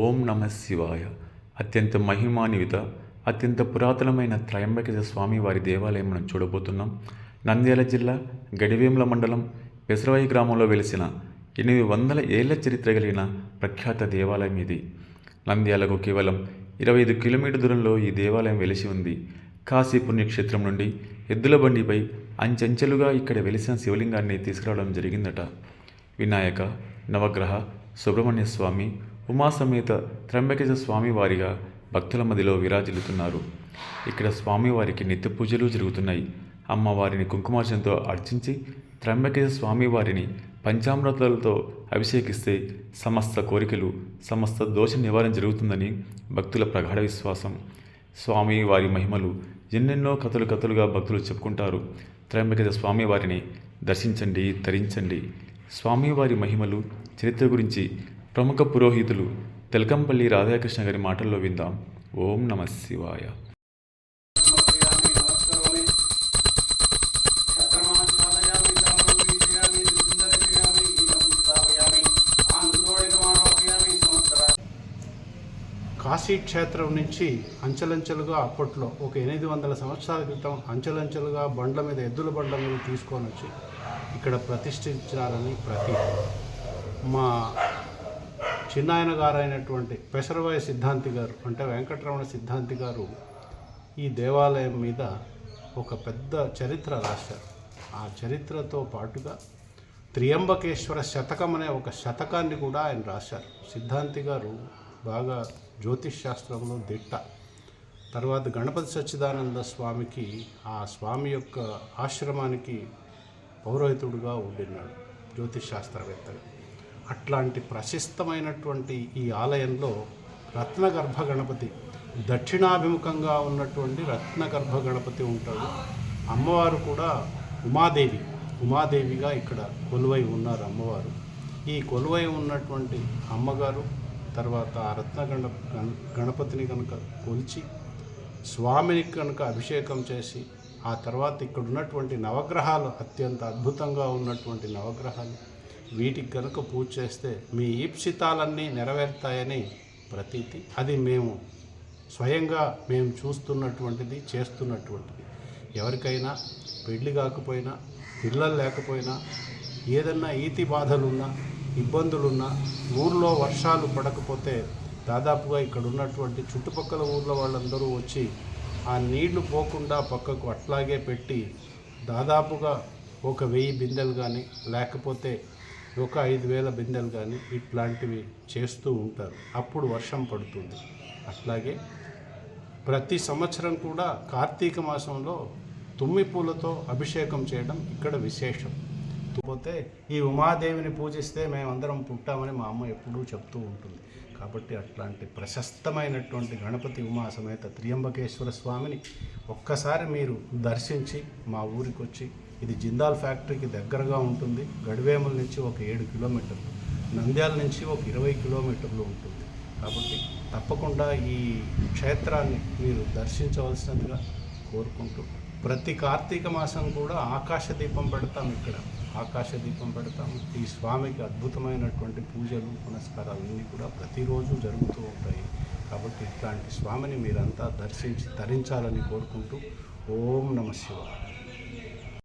ఓం నమ శివాయ. అత్యంత మహిమాన్విత అత్యంత పురాతనమైన త్రయంబకేశ స్వామి వారి దేవాలయం మనం చూడబోతున్నాం. నంద్యాల జిల్లా గడివేముల మండలం పెసరవాయి గ్రామంలో వెలిసిన ఎనిమిది వందల ఏళ్ళ చరిత్ర కలిగిన ప్రఖ్యాత దేవాలయం ఇది. నంద్యాలకు కేవలం ఇరవై ఐదు కిలోమీటర్ దూరంలో ఈ దేవాలయం వెలిసి ఉంది. కాశీ పుణ్యక్షేత్రం నుండి ఎద్దుల బండిపై అంచెంచెలుగా ఇక్కడ వెలిసిన శివలింగాన్ని తీసుకురావడం జరిగిందట. వినాయక నవగ్రహ సుబ్రహ్మణ్య స్వామి ఉమాసమేత త్రంబకేశ స్వామి వారిగా భక్తుల మధ్యలో విరాజిల్లుతున్నారు. ఇక్కడ స్వామివారికి నిత్య పూజలు జరుగుతున్నాయి. అమ్మవారిని కుంకుమార్చనతో అర్చించి త్రంబకేశ స్వామివారిని పంచామృతాలతో అభిషేకిస్తే సమస్త కోరికలు సమస్త దోష నివారణ జరుగుతుందని భక్తుల ప్రగాఢ విశ్వాసం. స్వామి వారి మహిమలు ఎన్నెన్నో కథలు కథలుగా భక్తులు చెప్పుకుంటారు. త్రయంబకేశ స్వామి వారిని దర్శించండి తరించండి. స్వామివారి మహిమలు చరిత్ర గురించి ప్రముఖ పురోహితులు తెలకంపల్లి రాధాకృష్ణ గారి మాటల్లో విందాం. ఓం నమ శివాయ. కాశీ క్షేత్రం నుంచి అంచెలంచెలుగా అప్పట్లో ఒక ఎనిమిది వందల సంవత్సరాల క్రితం అంచెలంచెలుగా బండ్ల మీద ఎద్దుల బండ్ల మీద తీసుకొని వచ్చి ఇక్కడ ప్రతిష్ఠించారని ప్రతి మా చిన్నాయన గారు అయినటువంటి పెసరవాయ సిద్ధాంతి గారు అంటే వెంకటరమణ సిద్ధాంతి గారు ఈ దేవాలయం మీద ఒక పెద్ద చరిత్ర రాశారు. ఆ చరిత్రతో పాటుగా త్రియంబకేశ్వర శతకం అనే ఒక శతకాన్ని కూడా ఆయన రాశారు. సిద్ధాంతి గారు బాగా జ్యోతిష్ శాస్త్రంలో దిట్ట. తర్వాత గణపతి సచ్చిదానంద స్వామికి ఆ స్వామి యొక్క ఆశ్రమానికి పౌరోహితుడుగా ఉండినాడు జ్యోతిష్ శాస్త్రవేత్తగా. అట్లాంటి ప్రశస్తమైనటువంటి ఈ ఆలయంలో రత్నగర్భ గణపతి దక్షిణాభిముఖంగా ఉన్నటువంటి రత్నగర్భ గణపతి ఉంటాడు. అమ్మవారు కూడా ఉమాదేవి ఉమాదేవిగా ఇక్కడ కొలువై ఉన్నారు అమ్మవారు. ఈ కొలువై ఉన్నటువంటి అమ్మగారు తర్వాత ఆ రత్న గణ గణ- గణపతిని కనుక కొలిచి స్వామిని కనుక అభిషేకం చేసి ఆ తర్వాత ఇక్కడ ఉన్నటువంటి నవగ్రహాలు అత్యంత అద్భుతంగా ఉన్నటువంటి నవగ్రహాలు వీటికి కనుక పూజ చేస్తే మీ ఈప్సితాలన్నీ నెరవేరుతాయని ప్రతీతి. అది మేము స్వయంగా మేము చూస్తున్నటువంటిది చేస్తున్నటువంటిది. ఎవరికైనా పెళ్ళి కాకపోయినా పిల్లలు లేకపోయినా ఏదన్నా ఈతి బాధలున్నా ఇబ్బందులున్నా ఊర్లో వర్షాలు పడకపోతే దాదాపుగా ఇక్కడ ఉన్నటువంటి చుట్టుపక్కల ఊర్ల వాళ్ళందరూ వచ్చి ఆ నీళ్ళు పోకుండా పక్కకు అట్లాగే పెట్టి దాదాపుగా ఒక వెయ్యి బిందెలు కానీ లేకపోతే ఒక ఐదు వేల బిందెలు కానీ ఇట్లాంటివి చేస్తూ ఉంటారు. అప్పుడు వర్షం పడుతుంది. అట్లాగే ప్రతి సంవత్సరం కూడా కార్తీక మాసంలో తుమ్మి పూలతో అభిషేకం చేయడం ఇక్కడ విశేషం. పోతే ఈ ఉమాదేవిని పూజిస్తే మేమందరం పుట్టామని మా అమ్మ ఎప్పుడూ చెప్తూ ఉంటుంది. కాబట్టి అట్లాంటి ప్రశస్తమైనటువంటి గణపతి ఉమా సమేత త్రియంబకేశ్వర స్వామిని ఒక్కసారి మీరు దర్శించి మా ఊరికి వచ్చి ఇది జిందాల్ ఫ్యాక్టరీకి దగ్గరగా ఉంటుంది. గడివేముల నుంచి ఒక ఏడు కిలోమీటర్లు నంద్యాల నుంచి ఒక ఇరవై కిలోమీటర్లు ఉంటుంది. కాబట్టి తప్పకుండా ఈ క్షేత్రాన్ని మీరు దర్శించవలసినదిగా కోరుకుంటూ ప్రతి కార్తీక మాసం కూడా ఆకాశ దీపం పెడతాం ఇక్కడ. ఆకాశ దీపం పెడతాం ఈ స్వామికి అద్భుతమైనటువంటి పూజలు పునస్కారాలు అన్నీ కూడా ప్రతిరోజు జరుగుతూ ఉంటాయి. కాబట్టి ఇట్లాంటి స్వామిని మీరంతా దర్శించి తరించాలని కోరుకుంటూ ఓం నమ శివాయ.